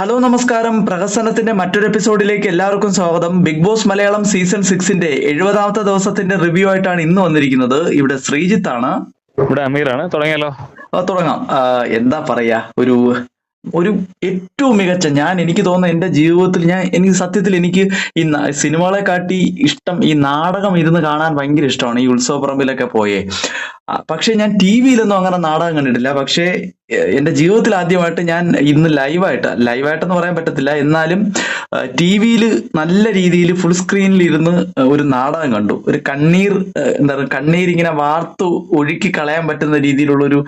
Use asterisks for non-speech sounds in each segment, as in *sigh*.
Hello നമസ്കാരം. പ്രഹസനത്തിന്റെ മറ്റൊരു എപ്പിസോഡിലേക്ക് എല്ലാവർക്കും സ്വാഗതം. ബിഗ് ബോസ് മലയാളം സീസൺ സിക്സിന്റെ എഴുപതാമത്തെ ദിവസത്തിന്റെ റിവ്യൂ ആയിട്ടാണ് ഇന്ന് വന്നിരിക്കുന്നത്. ഇവിടെ ശ്രീജിത്ത് ആണ് ഇവിടെ അമീറാണ്. തുടങ്ങിയല്ലോ തുടങ്ങാം. എന്താ പറയാ? ഒരു ഒരു ഏറ്റവും മികച്ച ഞാൻ എനിക്ക് തോന്നുന്ന എന്റെ ജീവിതത്തിൽ ഞാൻ എനിക്ക് സത്യത്തിൽ എനിക്ക് ഈ സിനിമകളെ കാട്ടി ഇഷ്ടം ഈ നാടകം ഇരുന്ന് കാണാൻ ഭയങ്കര ഇഷ്ടമാണ്. ഈ ഉത്സവപ്പറമ്പിലൊക്കെ പോയേ. പക്ഷേ ഞാൻ ടി വിയിലൊന്നും അങ്ങനെ നാടകം കണ്ടിട്ടില്ല. പക്ഷേ എന്റെ ജീവിതത്തിൽ ആദ്യമായിട്ട് ഞാൻ ഇന്ന് ലൈവായിട്ട് ലൈവായിട്ടെന്ന് പറയാൻ പറ്റത്തില്ല. എന്നാലും ടി വിയിൽ നല്ല രീതിയിൽ ഫുൾ സ്ക്രീനിൽ ഇരുന്ന് ഒരു നാടകം കണ്ടു. ഒരു കണ്ണീർ എന്താ പറയുക കണ്ണീർ ഇങ്ങനെ വാർത്തു ഒഴുക്കി കളയാൻ പറ്റുന്ന രീതിയിലുള്ള ഒരു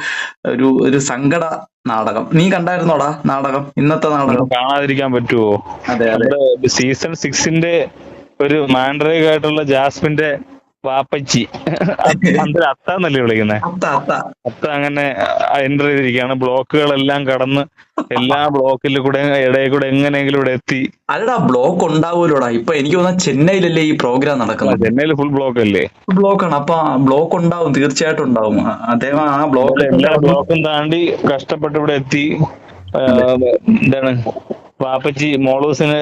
ഒരു ഒരു സങ്കട നാടകം. നീ കണ്ടായിരുന്നോടാ നാടകം? ഇന്നത്തെ നാടകം. കാണാതിരിക്കാൻ പറ്റുമോ അതെ സീസൺ സിക്സിന്റെ ഒരു മാൻഡ്രേഗ് ആയിട്ടുള്ള ജാസ്മിന്റെ വാപ്പച്ചി. *laughs* അത്ത എന്നല്ലേ വിളിക്കുന്നത് അത്ത അങ്ങനെ എന്റർ ചെയ്തിരിക്കുകയാണ്. ബ്ലോക്കുകളെല്ലാം കടന്ന് എല്ലാ ബ്ലോക്കിൽ കൂടെ ഇടയിൽ കൂടെ എങ്ങനെയെങ്കിലും ഇവിടെ എത്തി. അല്ലടാ ബ്ലോക്ക് ഉണ്ടാവൂലോടാ ഇപ്പൊ എനിക്ക് തോന്നുന്ന ചെന്നൈയിലല്ലേ ഈ പ്രോഗ്രാം നടക്കുന്നത്? ചെന്നൈയിൽ ഫുൾ ബ്ലോക്ക് അല്ലേ? ബ്ലോക്ക് ആണ്. അപ്പൊ ബ്ലോക്ക് ഉണ്ടാവും തീർച്ചയായിട്ടും ഉണ്ടാവും. അദ്ദേഹം ആ ബ്ലോക്ക് എല്ലാ ബ്ലോക്കും താണ്ടി കഷ്ടപ്പെട്ട് ഇവിടെ എത്തി. എന്താണ് വാപ്പച്ചി മോളൂസിന്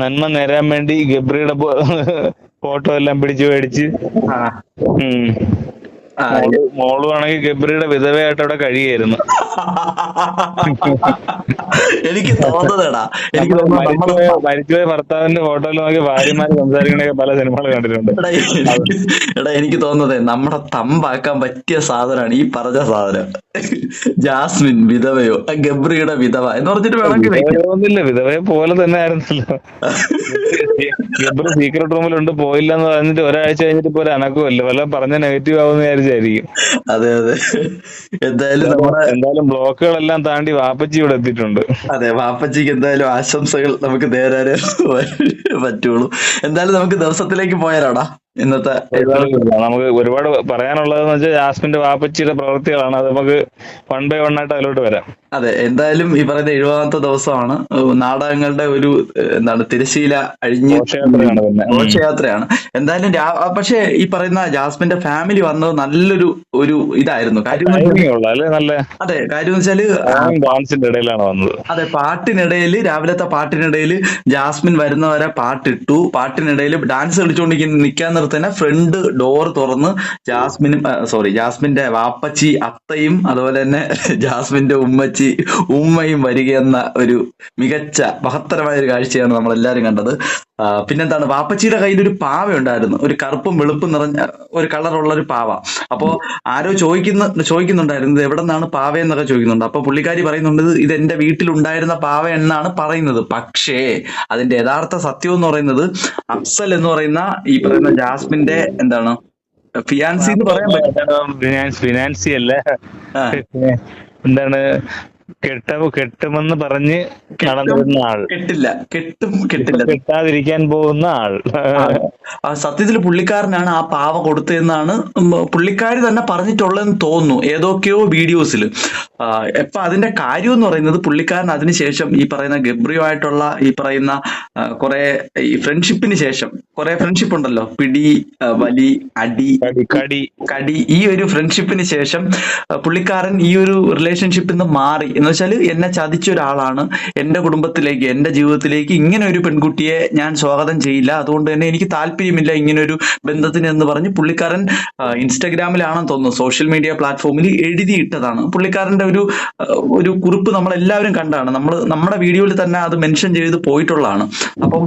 നന്മ നേരാൻ വേണ്ടി ഗബ്രിയുടെ ഫോട്ടോ എല്ലാം പിടിച്ചു മേടിച്ച്. മോൾ ആണെങ്കിൽ ഗബ്രിയുടെ വിധവയായിട്ട് അവിടെ കഴിയായിരുന്നു എനിക്ക് തോന്നുന്നതാടാ. എനിക്ക് മരിച്ചുപോയ ഭർത്താവിന്റെ ഫോട്ടോയിൽ നോക്കി ഭാര്യമാര് സംസാരിക്കണൊക്കെ പല സിനിമകൾ കണ്ടിട്ടുണ്ട്. എടാ, എനിക്ക് തോന്നുന്നത് നമ്മുടെ തമ്പാക്കാൻ പറ്റിയ സാധനമാണ് ഈ പറഞ്ഞ സാധനം. ജാസ്മിൻ വിധവയോ ഗബ്രിയുടെ വിധവ എന്ന് പറഞ്ഞിട്ട് വേണമെങ്കിൽ വിധവയെ പോലെ തന്നെ ആയിരുന്നല്ലോ. ഗബ്രി സീക്രട്ട് റൂമിലുണ്ട് പോയില്ല എന്ന് പറഞ്ഞിട്ട് ഒരാഴ്ച കഴിഞ്ഞിട്ട് ഇപ്പൊ ഒരു അനക്കുമല്ലോ വല്ല പറഞ്ഞ നെഗറ്റീവ് ആവുന്ന വിചാരിച്ചായിരിക്കും അതെ അതെ. എന്തായാലും നമ്മുടെ എന്തായാലും ബ്ലോക്കുകളെല്ലാം താണ്ടി വാപ്പച്ചി ഇവിടെ എത്തിയിട്ടുണ്ട്. അതെ വാപ്പച്ചിക്ക് എന്തായാലും ആശംസകൾ നമുക്ക് നേരാനേ പറ്റുള്ളൂ. എന്തായാലും നമുക്ക് ദിവസത്തിലേക്ക് പോയാലോടാ. ഇന്നത്തെ നമുക്ക് ഒരുപാട് പറയാനുള്ളതെന്ന് വെച്ചാൽ ജാസ്മിന്റെ വാപ്പച്ചിയുടെ പ്രവൃത്തികളാണ്. അത് നമുക്ക് വൺ ബൈ വൺ ആയിട്ട് അതിലോട്ട് വരാം. അതെ എന്തായാലും ഈ പറയുന്ന എഴുപതാമത്തെ ദിവസമാണ്. നാടകങ്ങളുടെ ഒരു എന്താണ് തിരശീല അഴിഞ്ഞ് ഘോഷയാത്രയാണ് എന്തായാലും പക്ഷേ ഈ പറയുന്ന ജാസ്മിന്റെ ഫാമിലി വന്നത് നല്ലൊരു ഒരു ഇതായിരുന്നു. കാര്യം അതെ കാര്യം വെച്ചാൽ ഡാൻസിന്റെ ഇടയിലാണ് വന്നത്. അതെ പാട്ടിനിടയിൽ രാവിലത്തെ പാട്ടിനിടയിൽ ജാസ്മിൻ വരുന്നവരെ പാട്ടിട്ടു. പാട്ടിനിടയിൽ ഡാൻസ് കളിച്ചുകൊണ്ടിരിക്കുന്ന നിൽക്കാൻ നിർത്തുന്ന ഫ്രണ്ട് ഡോർ തുറന്ന് ജാസ്മിനും സോറി ജാസ്മിന്റെ വാപ്പച്ചി അത്തയും അതുപോലെ തന്നെ ജാസ്മിന്റെ ഉമ്മച്ചി ഉമ്മയും വരികയെന്ന ഒരു മികച്ച മഹത്തരമായ ഒരു കാഴ്ചയാണ് നമ്മൾ എല്ലാവരും കണ്ടത്. പിന്നെന്താണ് വാപ്പച്ചിയുടെ കയ്യിൽ ഒരു പാവ ഉണ്ടായിരുന്നു ഒരു കറുപ്പും വെളുപ്പും നിറഞ്ഞ ഒരു കളറുള്ള ഒരു പാവ. അപ്പോ ആരോ ചോദിക്കുന്ന ചോദിക്കുന്നുണ്ടായിരുന്നു എവിടെ നിന്നാണ് പാവ എന്നൊക്കെ ചോദിക്കുന്നുണ്ട്. അപ്പൊ പുള്ളിക്കാരി പറയുന്നുണ്ട് "ഇത് എന്റെ വീട്ടിൽ ഉണ്ടായിരുന്ന പാവ എന്നാണ് പറയുന്നത്. പക്ഷേ അതിന്റെ യഥാർത്ഥ സത്യം എന്ന് പറയുന്നത് അഫ്സൽ എന്ന് പറയുന്ന ഈ പറയുന്ന ജാസ്മിന്റെ എന്താണ് ഫിയാൻസി എന്ന് പറയാൻ പറ്റും. ഫിനാൻസ് ഫിനാൻസി അല്ല? എന്താണ് കെട്ട കെട്ടുമെന്ന് പറഞ്ഞ് നടന്നിരുന്ന ആൾ. കെട്ടില്ല. കെട്ടും കെട്ടില്ല. കെട്ടാതിരിക്കാൻ പോകുന്ന ആൾ. ആ സത്യത്തിൽ പുള്ളിക്കാരനാണ് ആ പാവ കൊടുത്തതെന്നാണ് പുള്ളിക്കാരി തന്നെ പറഞ്ഞിട്ടുള്ളതെന്ന് തോന്നുന്നു. ഏതൊക്കെയോ വീഡിയോസിൽ. ഇപ്പൊ അതിന്റെ കാര്യം എന്ന് പറയുന്നത് പുള്ളിക്കാരൻ അതിനുശേഷം ഈ പറയുന്ന ഗബ്രിയുമായിട്ടുള്ള ഈ പറയുന്ന കുറെ ഈ ഫ്രണ്ട്ഷിപ്പിന് ശേഷം കുറെ ഫ്രണ്ട്ഷിപ്പ് ഉണ്ടല്ലോ. പിടി വലി അടി കടി കടി. ഈ ഒരു ഫ്രണ്ട്ഷിപ്പിന് ശേഷം പുള്ളിക്കാരൻ ഈ ഒരു റിലേഷൻഷിപ്പിൽ നിന്ന് മാറി. എന്ന് വെച്ചാൽ എന്നെ ചതിച്ച ഒരാളാണ്. എന്റെ കുടുംബത്തിലേക്ക് എന്റെ ജീവിതത്തിലേക്ക് ഇങ്ങനെ ഒരു പെൺകുട്ടിയെ ഞാൻ സ്വാഗതം ചെയ്യില്ല. അതുകൊണ്ട് തന്നെ എനിക്ക് താല്പര്യമില്ല ഇങ്ങനെ ഒരു ബന്ധത്തിന് എന്ന് പറഞ്ഞ് പുള്ളിക്കാരൻ ഇൻസ്റ്റഗ്രാമിലാണെന്ന് തോന്നുന്നു. സോഷ്യൽ മീഡിയ പ്ലാറ്റ്ഫോമിൽ എഴുതിയിട്ടതാണ്. പുള്ളിക്കാരന്റെ ഒരു ഒരു കുറിപ്പ് നമ്മൾ എല്ലാവരും കണ്ടാണ്. നമ്മൾ നമ്മുടെ വീഡിയോയിൽ തന്നെ അത് മെൻഷൻ ചെയ്ത് പോയിട്ടുള്ളതാണ്. അപ്പം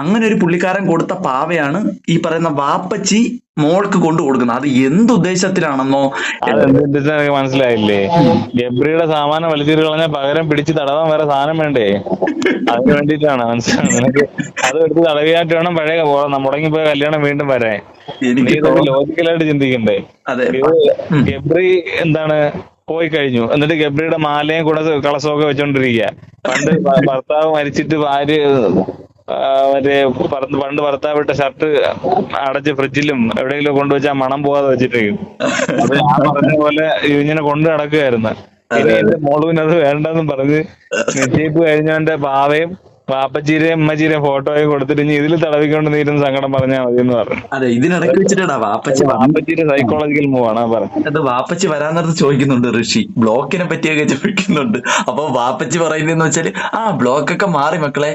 അങ്ങനെ ഒരു പുള്ളിക്കാരൻ കൊടുത്ത പാവയാണ് ഈ പറയുന്ന വാപ്പച്ചി മോൾക്ക് കൊണ്ടു കൊടുക്കുന്നത്. അത് എന്ത് ഉദ്ദേശത്തിലാണെന്നോ അതെന്താ എനിക്ക് മനസ്സിലായില്ലേ? ഗബ്രിയുടെ സാമാനം വലിച്ചെറി കളഞ്ഞാൽ പകരം പിടിച്ച് തടവാൻ വേറെ സാധനം വേണ്ടേ? അതിന് വേണ്ടിട്ടാണ് മനസ്സിലാവുന്നത് നിനക്ക് അത് എടുത്ത് തടവിയായിട്ട് വേണം പഴയ മുടങ്ങിപ്പോയ കല്യാണം വീണ്ടും വരാൻ. ലോജിക്കലായിട്ട് ചിന്തിക്കണ്ടേ? ഗബ്രി എന്താണ് പോയി കഴിഞ്ഞു. എന്നിട്ട് ഗബ്രിയുടെ മാലയും കൂടെ കളസമൊക്കെ വെച്ചോണ്ടിരിക്കുക പണ്ട് ഭർത്താവ് മരിച്ചിട്ട് ഭാര്യ മറ്റേ പണ്ട് ഭർത്താവ് ഇട്ട ഷർട്ട് അടച്ച് ഫ്രിഡ്ജിലും എവിടെയെങ്കിലും കൊണ്ടുവച്ചാൽ മണം പോവാതെ വെച്ചിട്ടേക്കും അപ്പൊ ഞാൻ പറഞ്ഞ പോലെ ഇങ്ങനെ കൊണ്ടു നടക്കുകയായിരുന്നു ഇനി എന്റെ മോളുവിന് അത് വേണ്ടെന്നും പറഞ്ഞ് നിശ്ചയിപ്പ് കഴിഞ്ഞവന്റെ പാവയും വാപ്പച്ചീരെയും ഉമ്മച്ചീരെയും ഫോട്ടോയും കൊടുത്തിട്ട് ഇനി ഇതിൽ തടവിക്കൊണ്ട് നീരുന്ന സങ്കടം പറഞ്ഞാൽ മതി എന്ന് പറഞ്ഞു. അതെ ഇതിനിടയ്ക്ക് വെച്ചിട്ടാ വാപ്പച്ചി വാപ്പച്ചീരെ സൈക്കോളജിക്കൽ മൂവ് ആണ് പറഞ്ഞത്. അത് വാപ്പച്ചി വരാൻ നേരത്ത് ചോദിക്കുന്നുണ്ട് ഋഷി. ബ്ലോക്കിനെ പറ്റിയൊക്കെ ചോദിക്കുന്നുണ്ട്. അപ്പൊ വാപ്പച്ചി പറയുന്നതെന്ന് വെച്ചാൽ ആ ബ്ലോക്കൊക്കെ മാറി മക്കളെ.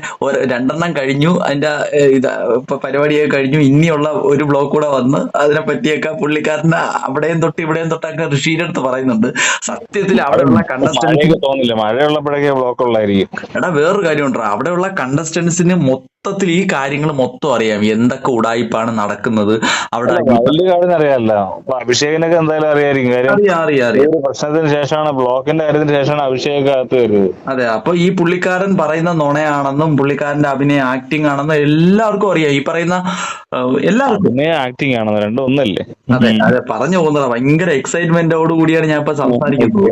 രണ്ടെണ്ണം കഴിഞ്ഞു. അതിന്റെ ഇത് ഇപ്പൊ പരിപാടിയൊക്കെ കഴിഞ്ഞു. ഇനിയുള്ള ഒരു ബ്ലോക്ക് കൂടെ വന്ന് അതിനെ പറ്റിയൊക്കെ പുള്ളിക്കാരന് അവിടെയും തൊട്ട് ഇവിടെയും തൊട്ടൊക്കെ ഋഷിയുടെ അടുത്ത് പറയുന്നുണ്ട്. സത്യത്തിൽ അവിടെയുള്ള മഴയൊക്കെ തോന്നില്ല? മഴയുള്ളപ്പോഴൊക്കെ ബ്ലോക്ക് ഉള്ളായിരിക്കും എടാ വേറൊരു കാര്യമുണ്ടോ അവിടെയുള്ള കണ്ടസ്റ്റൻസിന് മൊത്തത്തിൽ ഈ കാര്യങ്ങൾ മൊത്തം അറിയാം. എന്തൊക്കെ ഉടായിപ്പാണ് നടക്കുന്നത്. അവിടെ അഭിഷേകിനൊക്കെ എന്തായാലും അറിയായിരിക്കും. കാര്യം പ്രശ്നത്തിന് ശേഷമാണ് ബ്ലോക്കിന്റെ കാര്യത്തിന് ശേഷമാണ് അഭിഷേക് അകത്ത് വരുന്നത്. അതെ അപ്പൊ ഈ പുള്ളിക്കാരൻ പറയുന്ന നുണയാണെന്നും പുള്ളിക്കാരന്റെ അഭിനയ ആക്ടിങ് ആണെന്നും എല്ലാവർക്കും അറിയാം. ഈ പറയുന്ന എല്ലാവർക്കും. ആക്ടിംഗ് ആണെന്ന് രണ്ടും ഒന്നല്ലേ? അതെ അതെ പറഞ്ഞു പോകുന്നതാ. ഭയങ്കര എക്സൈറ്റ്മെന്റോട് കൂടിയാണ് ഞാൻ ഇപ്പൊ സംസാരിക്കുന്നത്.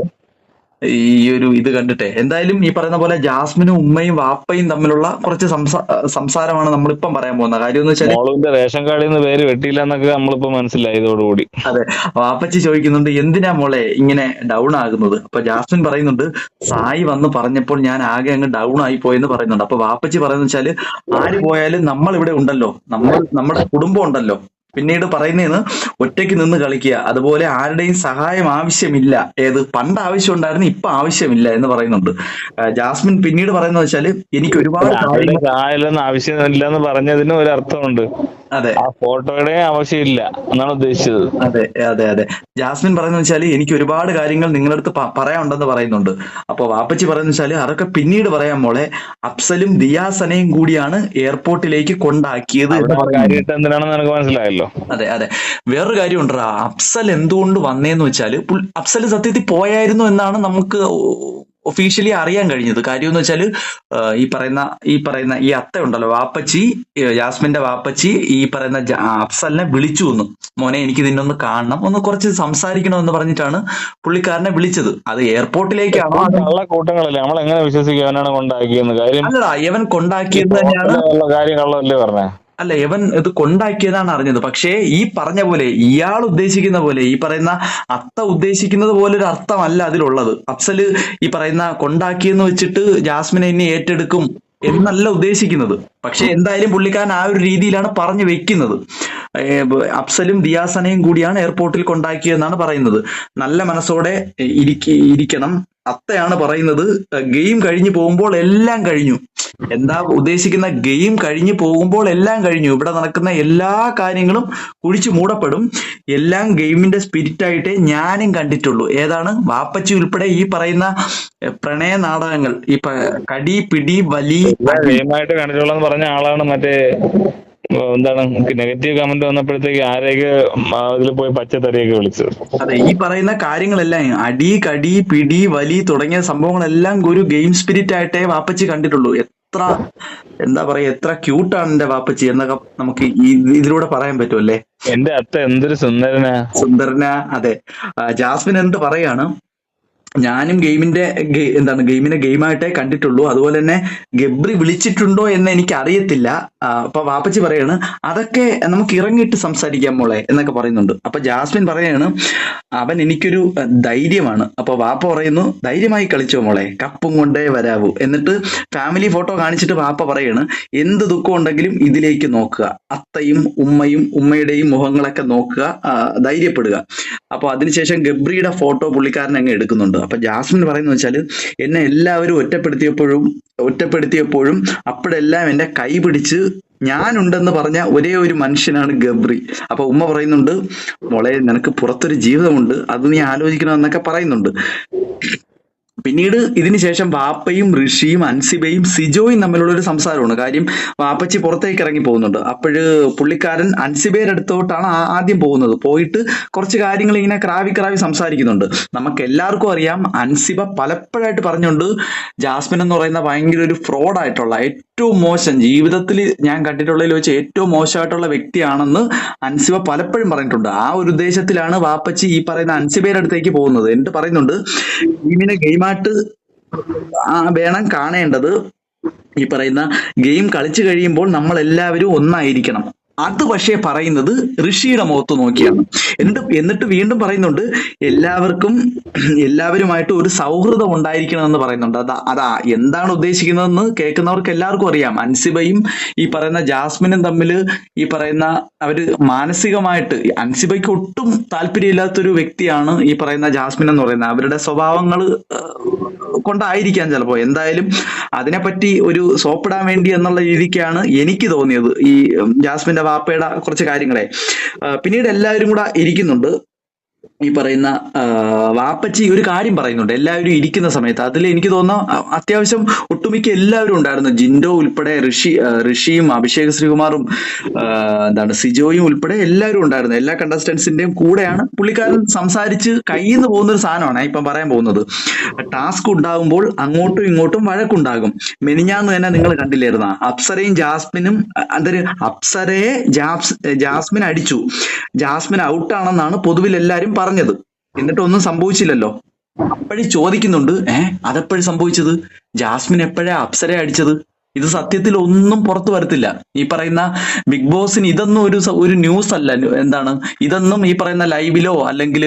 ഈ ഒരു ഇത് കണ്ടിട്ടെ. എന്തായാലും ഈ പറയുന്ന പോലെ ജാസ്മിനും ഉമ്മയും വാപ്പയും തമ്മിലുള്ള കുറച്ച് സംസാ സംസാരമാണ് നമ്മളിപ്പം പറയാൻ പോകുന്നത്. കാര്യം എന്ന് വെച്ചാൽ റേഷൻ കാർഡിൽ നിന്ന് പേര് വെട്ടിയില്ല എന്നൊക്കെ നമ്മളിപ്പോ മനസ്സിലായി ഇതോടുകൂടി അതെ വാപ്പച്ചി ചോദിക്കുന്നുണ്ട് എന്തിനാ മോളെ ഇങ്ങനെ ഡൗൺ ആകുന്നത്? അപ്പൊ ജാസ്മിൻ പറയുന്നുണ്ട് സായി വന്ന് പറഞ്ഞപ്പോൾ ഞാൻ ആകെ അങ്ങ് ഡൗൺ ആയി പോയെന്ന് പറയുന്നുണ്ട്. അപ്പൊ വാപ്പച്ചി പറയുന്ന വെച്ചാൽ ആര് പോയാലും നമ്മൾ ഇവിടെ ഉണ്ടല്ലോ. നമ്മൾ നമ്മുടെ കുടുംബം ഉണ്ടല്ലോ. പിന്നീട് പറയുന്നതെന്ന് ഒറ്റയ്ക്ക് നിന്ന് കളിക്കുക. അതുപോലെ ആരുടെയും സഹായം ആവശ്യമില്ല. ഏത് പണ്ട് ആവശ്യം ഉണ്ടായിരുന്നു ഇപ്പൊ ആവശ്യമില്ല എന്ന് പറയുന്നുണ്ട്. ജാസ്മിൻ പിന്നീട് പറയുന്നത് വെച്ചാൽ എനിക്ക് ഒരുപാട് സഹായമൊന്നും ആവശ്യമില്ല എന്ന് പറഞ്ഞതിന് ഒരു അർത്ഥമുണ്ട്. അതെ. ആ ഫോട്ടോയുടെ ആവശ്യമില്ല എന്നാണ് ഉദ്ദേശിച്ചത്. അതെ അതെ അതെ. ജാസ്മിൻ പറയുന്നത് വെച്ചാൽ എനിക്ക് ഒരുപാട് കാര്യങ്ങൾ നിങ്ങളുടെ അടുത്ത് പറയാനുണ്ടെന്ന് പറയുന്നുണ്ട്. അപ്പൊ വാപ്പച്ചി പറയുന്നത് വെച്ചാൽ അതൊക്കെ പിന്നീട് പറയാൻ മോളെ. അഫ്സലും ദിയാസനയും കൂടിയാണ് എയർപോർട്ടിലേക്ക് കൊണ്ടാക്കിയത്. കാര്യമായിട്ട് എന്തിനാണെന്ന് എനിക്ക് മനസ്സിലായല്ലോ? അതെ അതെ. വേറൊരു കാര്യം ഉണ്ടാ അഫ്സൽ എന്തുകൊണ്ട് വന്നേന്ന് വെച്ചാൽ പുൾ- അഫ്സൽ സത്യത്തിൽ പോയായിരുന്നു എന്നാണ് നമുക്ക് ഒഫീഷ്യലി അറിയാൻ കഴിഞ്ഞത്. കാര്യം എന്ന് വെച്ചാൽ ഈ പറയുന്ന ഈ പറയുന്ന ഈ അത്ത ഉണ്ടല്ലോ വാപ്പച്ചി യാസ്മിന്റെ വാപ്പച്ചി ഈ പറയുന്ന അഫ്സലിനെ വിളിച്ചു വന്നു മോനെ എനിക്ക് നിന്നൊന്ന് കാണണം ഒന്ന് കുറച്ച് സംസാരിക്കണം എന്ന് പറഞ്ഞിട്ടാണ് പുള്ളിക്കാരനെ വിളിച്ചത്. അത് എയർപോർട്ടിലേക്കാണ്? അല്ല കൂട്ടങ്ങളല്ലേ. നമ്മൾ എങ്ങനെ വിശ്വസിക്കും അവനാണ് കൊണ്ടാക്കിയെന്ന് കാര്യം അല്ലടാ ഇവൻ കൊണ്ടാക്കിയത് തന്നെയാണ്. കാര്യം പറഞ്ഞേ. അല്ല ഇവൻ ഇത് കൊണ്ടാക്കിയതാണ് അറിഞ്ഞത്. പക്ഷേ ഈ പറഞ്ഞ പോലെ ഇയാൾ ഉദ്ദേശിക്കുന്ന പോലെ ഈ പറയുന്ന അത്ത ഉദ്ദേശിക്കുന്നത് പോലെ ഒരു അർത്ഥമല്ല അതിലുള്ളത്. അഫ്സൽ ഈ പറയുന്ന കൊണ്ടാക്കിയെന്ന് വെച്ചിട്ട് ജാസ്മിനെ ഇനി ഏറ്റെടുക്കും എന്നല്ല ഉദ്ദേശിക്കുന്നത്. പക്ഷെ എന്തായാലും പുള്ളിക്കാരൻ ആ ഒരു രീതിയിലാണ് പറഞ്ഞു വെക്കുന്നത്. അഫ്സലും ദിയാസനയും കൂടിയാണ് എയർപോർട്ടിൽ കൊണ്ടാക്കിയെന്നാണ് പറയുന്നത്. നല്ല മനസ്സോടെ ഇരിക്ക ഇരിക്കണം. അത്തയാണ് പറയുന്നത്. ഗെയിം കഴിഞ്ഞു പോകുമ്പോൾ എല്ലാം കഴിഞ്ഞു. എന്താ ഉദ്ദേശിക്കുന്ന ഗെയിം കഴിഞ്ഞു പോകുമ്പോൾ എല്ലാം കഴിഞ്ഞു. ഇവിടെ നടക്കുന്ന എല്ലാ കാര്യങ്ങളും കുഴിച്ചു മൂടപ്പെടും. എല്ലാം ഗെയിമിന്റെ സ്പിരിറ്റ് ആയിട്ടേ ഞാനും കണ്ടിട്ടുള്ളൂ. ഏതാണ്? വാപ്പച്ചി ഉൾപ്പെടെ ഈ പറയുന്ന പ്രണയ നാടകങ്ങൾ. ഈ കടി പിടി വലി ഗെയിമായിട്ട് കണ്ടിട്ടുള്ള പറഞ്ഞ ആളാണ് മറ്റേ എന്താണ് നെഗറ്റീവ് കമന്റ് വന്നപ്പോഴത്തേക്ക് ആരെയൊക്കെ അതിൽ പോയി പച്ചത്തറിയൊക്കെ വിളിച്ചത്. അതെ ഈ പറയുന്ന കാര്യങ്ങളെല്ലാം അടി കടി പിടി വലി തുടങ്ങിയ സംഭവങ്ങളെല്ലാം ഒരു ഗെയിം സ്പിരിറ്റ് ആയിട്ടേ വാപ്പച്ചി കണ്ടിട്ടുള്ളൂ. എത്ര എന്താ പറയാ എത്ര ക്യൂട്ടാണ് എന്റെ വാപ്പച്ചി എന്നൊക്കെ നമുക്ക് ഇതിലൂടെ പറയാൻ പറ്റുമല്ലേ? എന്റെ അത്ത എന്തൊരു സുന്ദരനാ. സുന്ദരന അതെ. ജാസ്മിൻ എന്ത് പറയാണ്? ഞാനും ഗെയിമിന്റെ എന്താണ് ഗെയിമിനെ ഗെയിമായിട്ടേ കണ്ടിട്ടുള്ളൂ. അതുപോലെ തന്നെ ഗബ്രി വിളിച്ചിട്ടുണ്ടോ എന്ന് എനിക്ക് അറിയത്തില്ല അപ്പൊ വാപ്പച്ചി പറയാണ് അതൊക്കെ നമുക്ക് ഇറങ്ങിയിട്ട് സംസാരിക്കാം മോളെ എന്നൊക്കെ പറയുന്നുണ്ട്. അപ്പൊ ജാസ്മിൻ പറയാണ് അവൻ എനിക്കൊരു ധൈര്യമാണ്. അപ്പൊ വാപ്പ പറയുന്നു ധൈര്യമായി കളിച്ചോ മോളെ കപ്പും കൊണ്ടേ വരാവൂ. എന്നിട്ട് ഫാമിലി ഫോട്ടോ കാണിച്ചിട്ട് വാപ്പ പറയാണ് എന്ത് ദുഃഖം ഉണ്ടെങ്കിലും ഇതിലേക്ക് നോക്കുക. അത്തയും ഉമ്മയും ഉമ്മയുടെയും മുഖങ്ങളൊക്കെ നോക്കുക ധൈര്യപ്പെടുക. അപ്പൊ അതിനുശേഷം ഗബ്രിയുടെ ഫോട്ടോ പുള്ളിക്കാരൻ അങ്ങ് എടുക്കുന്നുണ്ട്. അപ്പൊ ജാസ്മിൻ പറയുന്നത് വെച്ചാൽ എന്നെ എല്ലാവരും ഒറ്റപ്പെടുത്തിയപ്പോഴും ഒറ്റപ്പെടുത്തിയപ്പോഴും അപ്പോഴെല്ലാം എന്റെ കൈ പിടിച്ച് ഞാനുണ്ടെന്ന് പറഞ്ഞ ഒരേ ഒരു മനുഷ്യനാണ് ഗബ്രി. അപ്പൊ ഉമ്മ പറയുന്നുണ്ട് മോളെ നിനക്ക് പുറത്തൊരു ജീവിതമുണ്ട് അത് നീ ആലോചിക്കണമെന്നൊക്കെ പറയുന്നുണ്ട്. പിന്നീട് ഇതിനുശേഷം വാപ്പയും ഋഷിയും അൻസിബയും സിജോയും തമ്മിലുള്ള ഒരു സംസാരമാണ്. കാര്യം വാപ്പച്ചി പുറത്തേക്ക് ഇറങ്ങി പോകുന്നുണ്ട്. അപ്പോഴ് പുള്ളിക്കാരൻ അൻസിബയുടെ അടുത്തോട്ടാണ് ആദ്യം പോകുന്നത്. പോയിട്ട് കുറച്ച് കാര്യങ്ങൾ ഇങ്ങനെ ക്രാവി ക്രാവി സംസാരിക്കുന്നുണ്ട്. നമുക്ക് എല്ലാവർക്കും അറിയാം അൻസിബ പലപ്പോഴായിട്ട് പറഞ്ഞുകൊണ്ട് ജാസ്മിൻ എന്ന് പറയുന്ന ഭയങ്കര ഒരു ഫ്രോഡ് ആയിട്ടുള്ള ഏറ്റവും മോശം ജീവിതത്തിൽ ഞാൻ കണ്ടിട്ടുള്ളതിൽ വെച്ച് ഏറ്റവും മോശമായിട്ടുള്ള വ്യക്തിയാണെന്ന് അൻസിബ പലപ്പോഴും പറഞ്ഞിട്ടുണ്ട്. ആ ഒരു ഉദ്ദേശത്തിലാണ് വാപ്പച്ചി ഈ പറയുന്ന അൻസിബയുടെ അടുത്തേക്ക് പോകുന്നത്. എന്നിട്ട് പറയുന്നുണ്ട് ഗെയിമിനെ ഗെയിമായിട്ട് വേണം കാണേണ്ടത് ഈ പറയുന്ന ഗെയിം കളിച്ചു കഴിയുമ്പോൾ നമ്മൾ എല്ലാവരും ഒന്നായിരിക്കണം. അത് പക്ഷേ പറയുന്നത് ഋഷിയുടെ മുഖത്ത് നോക്കിയാണ്. എന്നിട്ട് എന്നിട്ട് വീണ്ടും പറയുന്നുണ്ട് എല്ലാവർക്കും എല്ലാവരുമായിട്ട് ഒരു സൗഹൃദം ഉണ്ടായിരിക്കണം എന്ന് പറയുന്നുണ്ട്. അതാ അതാ എന്താണ് ഉദ്ദേശിക്കുന്നതെന്ന് കേൾക്കുന്നവർക്ക് എല്ലാവർക്കും അറിയാം. അൻസിബയും ഈ പറയുന്ന ജാസ്മിനും തമ്മിൽ ഈ പറയുന്ന അവർ മാനസികമായിട്ട് അൻസിബയ്ക്ക് ഒട്ടും താല്പര്യമില്ലാത്തൊരു വ്യക്തിയാണ് ഈ പറയുന്ന ജാസ്മിൻ എന്ന് പറയുന്നത്. അവരുടെ സ്വഭാവങ്ങൾ കൊണ്ടായിരിക്കാം ചിലപ്പോൾ. എന്തായാലും അതിനെപ്പറ്റി ഒരു സോപ്പിടാൻ വേണ്ടി എന്നുള്ള രീതിക്കാണ് എനിക്ക് തോന്നിയത് ഈ ജാസ്മിന്റെ വാപ്പയുടെ കുറച്ച് കാര്യങ്ങളെ. പിന്നീട് എല്ലാവരും കൂടെ ഇരിക്കുന്നുണ്ട്. ഈ പറയുന്ന വാപ്പച്ചി ഒരു കാര്യം പറയുന്നുണ്ട്. എല്ലാവരും ഇരിക്കുന്ന സമയത്ത് അതിൽ എനിക്ക് തോന്നുന്ന അത്യാവശ്യം ഒട്ടുമിക്ക എല്ലാവരും ഉണ്ടായിരുന്നു. ജിൻഡോ ഉൾപ്പെടെ ഋഷി ഋഷിയും അഭിഷേക് ശ്രീകുമാറും എന്താണ് സിജോയും ഉൾപ്പെടെ എല്ലാവരും ഉണ്ടായിരുന്നു. എല്ലാ കണ്ടസ്റ്റൻസിന്റെയും കൂടെയാണ് പുള്ളിക്കാരൻ സംസാരിച്ച് കയ്യിൽ നിന്ന് പോകുന്ന ഒരു സാധനമാണ് ഇപ്പം പറയാൻ പോകുന്നത്. ടാസ്ക് ഉണ്ടാകുമ്പോൾ അങ്ങോട്ടും ഇങ്ങോട്ടും വഴക്കുണ്ടാകും. മെനിഞ്ഞാന്ന് തന്നെ നിങ്ങൾ കണ്ടില്ലായിരുന്ന? അപ്സരയും ജാസ്മിനും അതൊരു അപ്സരയെ ജാസ് ജാസ്മിൻ അടിച്ചു. ജാസ്മിൻ ഔട്ടാണെന്നാണ് പൊതുവിൽ എല്ലാരും പറഞ്ഞത്. എന്നിട്ടൊന്നും സംഭവിച്ചില്ലല്ലോ. അപ്പോഴും ചോദിക്കുന്നുണ്ട് ഏഹ് അതെപ്പോഴും സംഭവിച്ചത്? ജാസ്മിൻ എപ്പോഴാ അപ്സര അടിച്ചത് ഇത് സത്യത്തിൽ ഒന്നും പുറത്തു വരത്തില്ല. ഈ പറയുന്ന ബിഗ് ബോസിന് ഇതൊന്നും ഒരു ഒരു ന്യൂസ് അല്ല. എന്താണ്? ഇതൊന്നും ഈ പറയുന്ന ലൈവിലോ അല്ലെങ്കിൽ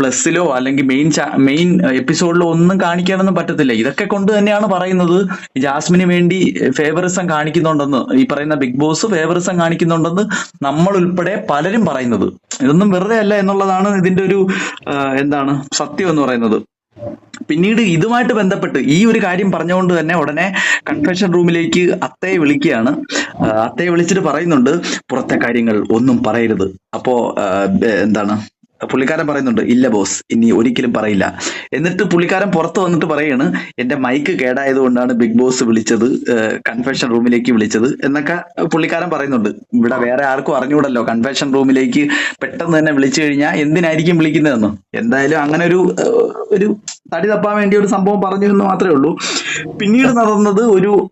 പ്ലസിലോ അല്ലെങ്കിൽ മെയിൻ മെയിൻ എപ്പിസോഡിലോ ഒന്നും കാണിക്കാനൊന്നും പറ്റത്തില്ല. ഇതൊക്കെ കൊണ്ട് തന്നെയാണ് പറയുന്നത് ജാസ്മിന് വേണ്ടി ഫേവറിസം കാണിക്കുന്നുണ്ടെന്ന്. ഈ പറയുന്ന ബിഗ് ബോസ് ഫേവറിസം കാണിക്കുന്നുണ്ടെന്ന് നമ്മൾ ഉൾപ്പെടെ പലരും പറയുന്നത്. ഇതൊന്നും വെറുതെ അല്ല എന്നുള്ളതാണ് ഇതിന്റെ ഒരു എന്താണ് സത്യം എന്ന് പറയുന്നത്. പിന്നീട് ഇതുമായിട്ട് ബന്ധപ്പെട്ട് ഈ ഒരു കാര്യം പറഞ്ഞുകൊണ്ട് തന്നെ ഉടനെ കൺഫെഷൻ റൂമിലേക്ക് അത്തയെ വിളിക്കുകയാണ്. അത്തയെ വിളിച്ചിട്ട് പറയുന്നുണ്ട് പുറത്തെ കാര്യങ്ങൾ ഒന്നും പറയരുത്. അപ്പോ എന്താണ്? പുള്ളിക്കാരൻ പറയുന്നുണ്ട് ഇല്ല ബോസ് ഇനി ഒരിക്കലും പറയില്ല. എന്നിട്ട് പുള്ളിക്കാരൻ പുറത്ത് വന്നിട്ട് പറയാണ് എന്റെ മൈക്ക് കേടായത് കൊണ്ടാണ് ബിഗ് ബോസ് വിളിച്ചത് കൺഫെഷൻ റൂമിലേക്ക് വിളിച്ചത്. എന്നൊക്കെ പുള്ളിക്കാരൻ പറയുന്നുണ്ട്. ഇവിടെ വേറെ ആർക്കും അറിഞ്ഞൂടല്ലോ കൺഫെഷൻ റൂമിലേക്ക് പെട്ടെന്ന് തന്നെ വിളിച്ചു കഴിഞ്ഞാൽ എന്തിനായിരിക്കും വിളിക്കുന്നതെന്ന്. എന്തായാലും അങ്ങനെ ഒരു ഒരു തടി തപ്പാൻ വേണ്ടി ഒരു സംഭവം പറഞ്ഞു എന്ന് മാത്രമേ ഉള്ളൂ. പിന്നീട് നടന്നത് ഒരു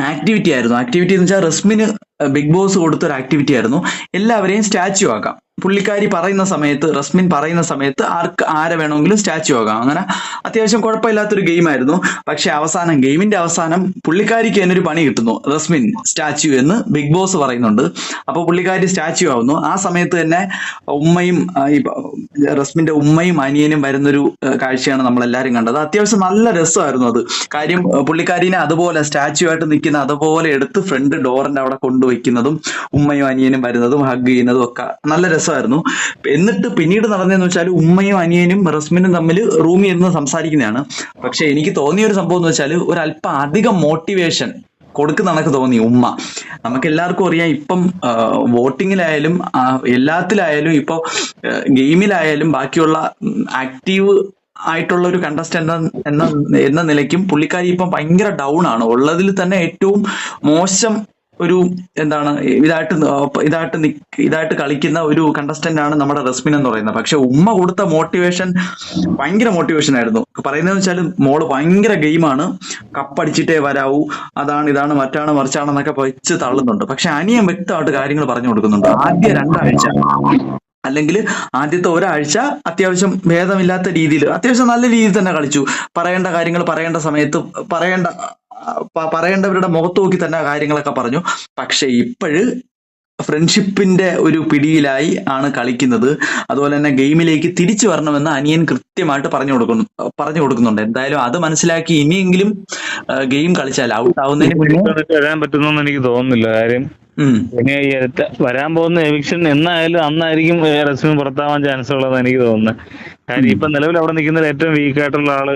ആക്ടിവിറ്റി ആയിരുന്നു. ആക്ടിവിറ്റി എന്ന് വെച്ചാൽ റസ്മിന് ബിഗ് ബോസ് കൊടുത്തൊരു ആക്ടിവിറ്റി ആയിരുന്നു. എല്ലാവരെയും സ്റ്റാച്യു ആക്കാം. പുള്ളിക്കാരി പറയുന്ന സമയത്ത് റസ്മിൻ പറയുന്ന സമയത്ത് ആർക്ക് ആരെ വേണമെങ്കിലും സ്റ്റാച്യു ആകാം. അങ്ങനെ അത്യാവശ്യം കുഴപ്പമില്ലാത്തൊരു ഗെയിമായിരുന്നു പക്ഷെ അവസാനം ഗെയിമിന്റെ അവസാനം പുള്ളിക്കാരിക്ക് തന്നെ ഒരു പണി കിട്ടുന്നു. റസ്മിൻ സ്റ്റാച്യു എന്ന് ബിഗ് ബോസ് പറയുന്നുണ്ട്. അപ്പൊ പുള്ളിക്കാരി സ്റ്റാച്യു ആവുന്നു. ആ സമയത്ത് തന്നെ ഉമ്മയും ഈ റസ്മിന്റെ ഉമ്മയും അനിയനും വരുന്നൊരു കാഴ്ചയാണ് നമ്മൾ എല്ലാവരും കണ്ടത്. അത്യാവശ്യം നല്ല രസമായിരുന്നു അത്. കാര്യം പുള്ളിക്കാരിനെ അതുപോലെ സ്റ്റാച്യു ആയിട്ട് നിൽക്കുന്ന അതുപോലെ എടുത്ത് ഫ്രണ്ട് ഡോറിന്റെ അവിടെ കൊണ്ടുവയ്ക്കുന്നതും ഉമ്മയും അനിയനും വരുന്നതും ഹഗ് ചെയ്യുന്നതും ഒക്കെ നല്ല രസമായിരുന്നു എന്നിട്ട് പിന്നീട് നടന്നതെന്ന് വെച്ചാൽ ഉമ്മയും അനിയനും റസ്മിനും തമ്മിൽ റൂമിൽ ഇരുന്ന് സംസാരിക്കുന്നതാണ്. പക്ഷെ എനിക്ക് തോന്നിയ ഒരു സംഭവം എന്ന് വെച്ചാൽ ഒരു അല്പം അധികം മോട്ടിവേഷൻ കൊടുക്കുന്ന കണക്ക് തോന്നി ഉമ്മ. നമുക്ക് എല്ലാവർക്കും അറിയാം ഇപ്പം വോട്ടിങ്ങിലായാലും എല്ലാത്തിലായാലും ഇപ്പൊ ഗെയിമിലായാലും ബാക്കിയുള്ള ആക്റ്റീവ് ആയിട്ടുള്ള ഒരു കണ്ടസ്റ്റന്റ് എന്ന എന്ന നിലയ്ക്കും പുള്ളിക്കാരി ഇപ്പം ഭയങ്കര ഡൗൺ ആണ്. ഉള്ളതിൽ തന്നെ ഏറ്റവും മോശം ഒരു എന്താണ് ഇതായിട്ട് ഇതായിട്ട് ഇതായിട്ട് കളിക്കുന്ന ഒരു കണ്ടസ്റ്റന്റ് ആണ് നമ്മുടെ റസ്മിൻ എന്ന് പറയുന്നത്. പക്ഷെ ഉമ്മ കൊടുത്ത മോട്ടിവേഷൻ ഭയങ്കര മോട്ടിവേഷൻ ആയിരുന്നു. പറയുന്നതെന്ന് വെച്ചാൽ മോൾ ഭയങ്കര ഗെയിമാണ് കപ്പടിച്ചിട്ടേ വരാവൂ. അതാണ് ഇതാണ് മറ്റാണ് മറിച്ചാണെന്നൊക്കെ വെച്ച് തള്ളുന്നുണ്ട്. പക്ഷെ അനിയൻ വ്യക്തമായിട്ട് കാര്യങ്ങൾ പറഞ്ഞു കൊടുക്കുന്നുണ്ട്. ആദ്യ രണ്ടാഴ്ച അല്ലെങ്കിൽ ആദ്യത്തെ ഒരാഴ്ച അത്യാവശ്യം ഭേദമില്ലാത്ത രീതിയിൽ അത്യാവശ്യം നല്ല രീതിയിൽ തന്നെ കളിച്ചു. പറയേണ്ട കാര്യങ്ങൾ പറയേണ്ട സമയത്ത് പറയേണ്ട പറയേണ്ടവരുടെ മുഖത്ത് നോക്കി തന്നെ കാര്യങ്ങളൊക്കെ പറഞ്ഞു. പക്ഷെ ഇപ്പോഴ് ഫ്രണ്ട്ഷിപ്പിന്റെ ഒരു പിടിയിലായി ആണ് കളിക്കുന്നത്. അതുപോലെ തന്നെ ഗെയിമിലേക്ക് തിരിച്ചു വരണമെന്ന് അനിയൻ കൃത്യമായിട്ട് പറഞ്ഞു കൊടുക്കുന്നു പറഞ്ഞു കൊടുക്കുന്നുണ്ട്. എന്തായാലും അത് മനസ്സിലാക്കി ഇനിയെങ്കിലും ഗെയിം കളിച്ചാൽ ഔട്ട് ആവുന്നതിന് വരാൻ പറ്റുന്നൊന്നും എനിക്ക് തോന്നുന്നില്ല. കാര്യം വരാൻ പോകുന്ന എവിക്ഷൻ എന്നായാലും അന്നായിരിക്കും റസ്മി പുറത്താവാൻ ചാൻസ് ഉള്ളതെന്ന് എനിക്ക് തോന്നുന്നത് കാര്യം ഇപ്പൊ നിലവിൽ അവിടെ നിൽക്കുന്ന ഏറ്റവും വീക്കായിട്ടുള്ള ആൾ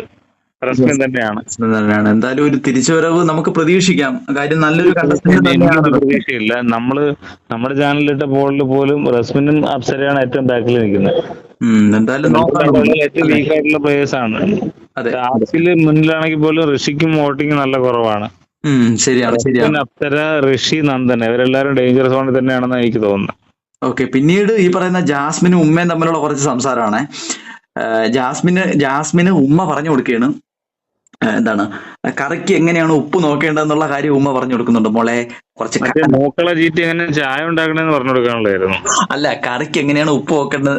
റസ്മിൻ തന്നെയാണ്. തന്നെയാണ്. എന്തായാലും ഒരു തിരിച്ചുവരവ് നമുക്ക് പ്രതീക്ഷിക്കാം. കാര്യം നല്ലൊരു പ്രതീക്ഷയില്ല. നമ്മൾ നമ്മുടെ ചാനലിലിട്ട പോളിൽ പോലും റസ്മിനും അപ്സരയാണ് ഏറ്റവും ബാക്കിൽ നിൽക്കുന്നത്. എന്തായാലും ഏറ്റവും വീക്ക് ആയിട്ടുള്ള പ്ലേയേഴ്സ് ആണ്. ടാസ്കിൽ മുന്നിലാണെങ്കിൽ പോലും ഋഷിക്കും വോട്ടിംഗ് നല്ല കുറവാണ്. ശരിയാണ് ശരിയാണ്. അപ്സര ഋഷി നന്ദൻ ഇവരെല്ലാരും ഡേഞ്ചർ സോണിൽ തന്നെയാണെന്ന് എനിക്ക് തോന്നുന്നത്. ഓക്കെ പിന്നീട് ഈ പറയുന്ന ജാസ്മിനും ഉമ്മയും തമ്മിലുള്ള കുറച്ച് സംസാരമാണ്. ജാസ്മിന് ജാസ്മിന് ഉമ്മ പറഞ്ഞു കൊടുക്കുകയാണ്. എന്താണ് കറിക്ക് എങ്ങനെയാണ് ഉപ്പ് നോക്കേണ്ടതെന്നുള്ള കാര്യം ഉമ്മ പറഞ്ഞു കൊടുക്കുന്നുണ്ട്. മോളെ കുറച്ച് ചീറ്റി എങ്ങനെ ചായ ഉണ്ടാക്കണെന്ന് പറഞ്ഞു കൊടുക്കാനുള്ളതായിരുന്നു. അല്ല കറിക്ക് എങ്ങനെയാണ് ഉപ്പ് നോക്കേണ്ടത്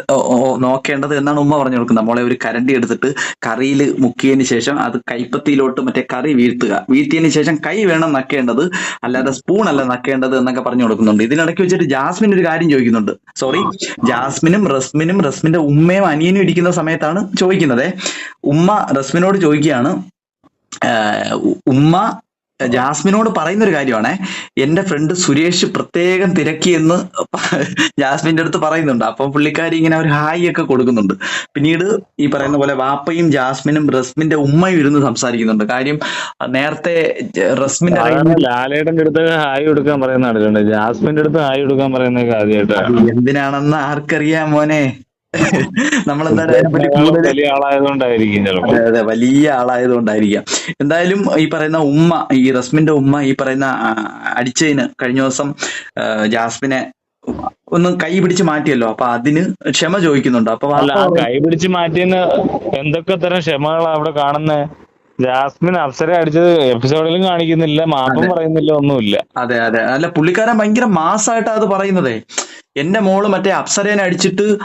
നോക്കേണ്ടത് എന്നാണ് ഉമ്മ പറഞ്ഞു കൊടുക്കുന്നത്. മോളെ ഒരു കരണ്ടി എടുത്തിട്ട് കറിയിൽ മുക്കിയതിന് ശേഷം അത് കൈപ്പത്തിയിലോട്ട് മറ്റേ കറി വീഴ്ത്തുക. വീഴ്ത്തിയതിന് ശേഷം കൈ വേണം നക്കേണ്ടത് അല്ലാതെ സ്പൂൺ അല്ല നക്കേണ്ടത് എന്നൊക്കെ പറഞ്ഞു കൊടുക്കുന്നുണ്ട്. ഇതിനിടയ്ക്ക് വെച്ചിട്ട് ജാസ്മിൻ ഒരു കാര്യം ചോദിക്കുന്നുണ്ട്. സോറി ജാസ്മിനും റസ്മിനും റസ്മിന്റെ ഉമ്മയും അനിയനും ഇരിക്കുന്ന സമയത്താണ് ചോദിക്കുന്നത്. ഉമ്മ റസ്മിനോട് ചോദിക്കുകയാണ് ഉമ്മ ജാസ്മിനോട് പറയുന്ന ഒരു കാര്യമാണ്. എന്റെ ഫ്രണ്ട് സുരേഷ് പ്രത്യേകം തിരക്കി എന്ന് ജാസ്മിന്റെ അടുത്ത് പറയുന്നുണ്ട്. അപ്പം പുള്ളിക്കാരി ഇങ്ങനെ ഒരു ഹായ് ഒക്കെ കൊടുക്കുന്നുണ്ട്. പിന്നീട് ഈ പറയുന്ന പോലെ വാപ്പയും ജാസ്മിനും റസ്മിന്റെ ഉമ്മയും ഇരുന്ന് സംസാരിക്കുന്നുണ്ട്. കാര്യം നേരത്തെ റസ്മിന്റെ ലാലേട്ടന്റെ അടുത്ത് ഹായ് കൊടുക്കാൻ പറയുന്ന ജാസ്മിന്റെ അടുത്ത് ഹായ് കൊടുക്കാൻ പറയുന്ന കാര്യമായിട്ട് എന്തിനാണെന്ന് ആർക്കറിയാം മോനെ? *laughs* നമ്മളെന്തായാലും എന്തായാലും വലിയ ആളായതുകൊണ്ടായിരിക്കും അതെ അതെ. വലിയ ആളായതുകൊണ്ടായിരിക്കാം. എന്തായാലും ഈ പറയുന്ന ഉമ്മ ഈ റസ്മിന്റെ ഉമ്മ ഈ പറയുന്ന അടിച്ചതിന് കഴിഞ്ഞ ദിവസം ജാസ്മിനെ ഒന്ന് കൈ പിടിച്ച് മാറ്റിയല്ലോ. അപ്പൊ അതിന് ക്ഷമ ചോദിക്കുന്നുണ്ട്. അപ്പൊ കൈ പിടിച്ച് മാറ്റിയെന്ന് എന്തൊക്കെ തരം ക്ഷമകളാണ് അവിടെ കാണുന്നത് ജാസ്മിൻ അപ്സര അടിച്ചത് എപ്പിസോഡിലും കാണിക്കുന്നില്ല മാപ്പും പറയുന്നില്ല ഒന്നുമില്ല. അതെ അതെ. അല്ല പുള്ളിക്കാരൻ ഭയങ്കര മാസായിട്ടാ അത് പറയുന്നതേ. എന്റെ മോൾ മറ്റേ അപ്സരേനെ അടിച്ചിട്ട്